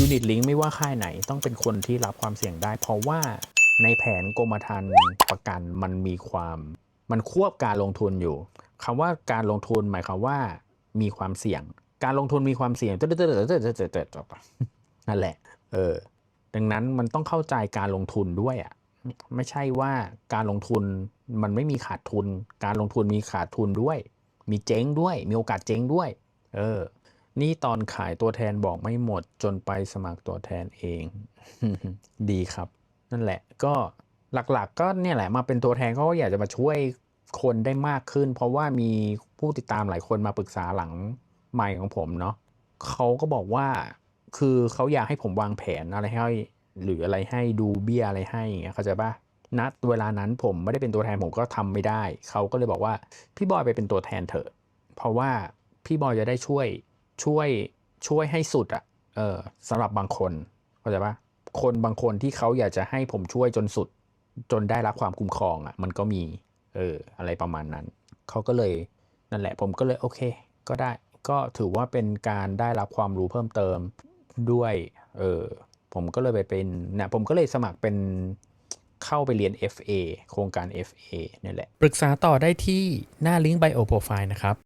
ยูนิตลิงก์ไม่ว่าค่ายไหนต้องเป็นคนที่รับความเสี่ยงได้ เพราะว่าในแผนกรมธรรม์ประกันมันมีความมันควบการลงทุนอยู่คำว่าการลงทุนหมายความว่ามีความเสี่ยง การลงทุนมีความเสี่ยงเตอๆนั่นแหละ เออ ดังนั้นมันต้องเข้าใจการลงทุนด้วยอะ ไม่ใช่ว่าการลงทุนมันไม่มีขาดทุน การลงทุนมีขาดทุนด้วย มีเจ๊งด้วย มีโอกาสเจ๊งด้วย เออ นี่ตอนขายตัวแทนบอกไม่หมดจนไปสมัครตัวแทนเอง ดีครับ นั่นแหละ ก็หลักๆก็เนี่ยแหละมาเป็นตัวแทนเขาก็อยากจะมาช่วยคนได้มากขึ้น เพราะว่ามีผู้ติดตามหลายคนมาปรึกษาหลังใหม่ของผมเนาะเขาก็บอกว่าคือเขาอยากให้ผมวางแผนอะไรให้ หรืออะไรให้ดูเบี้ยอะไรให้อย่างเงี้ยเข้าใจปะณเวลานั้นผมไม่ได้เป็นตัวแทนผมก็ทำไม่ได้ เขาก็เลยบอกว่าพี่บอยไปเป็นตัวแทนเถอะ เพราะว่าพี่บอยจะได้ช่วย ช่วยช่วยให้สุดอะเออสำหรับบางคนเข้าใจปะคนบางคนที่เขาอยากจะให้ผมช่วยจนสุด จนได้รับความคุ้มครองอะมันก็มีเอออะไรประมาณนั้นเขาก็เลยนั่นแหละผมก็เลยโอเค ก็ได้ก็ถือว่าเป็นการได้รับความรู้เพิ่มเติมด้วยเออผมก็เลยไปเป็นเนี่ยผมก็เลยสมัครเป็นเข้าไปเรียน FA โครงการ FA นี่แหละ ปรึกษาต่อได้ที่หน้าลิงก์ Bio Profile นะครับ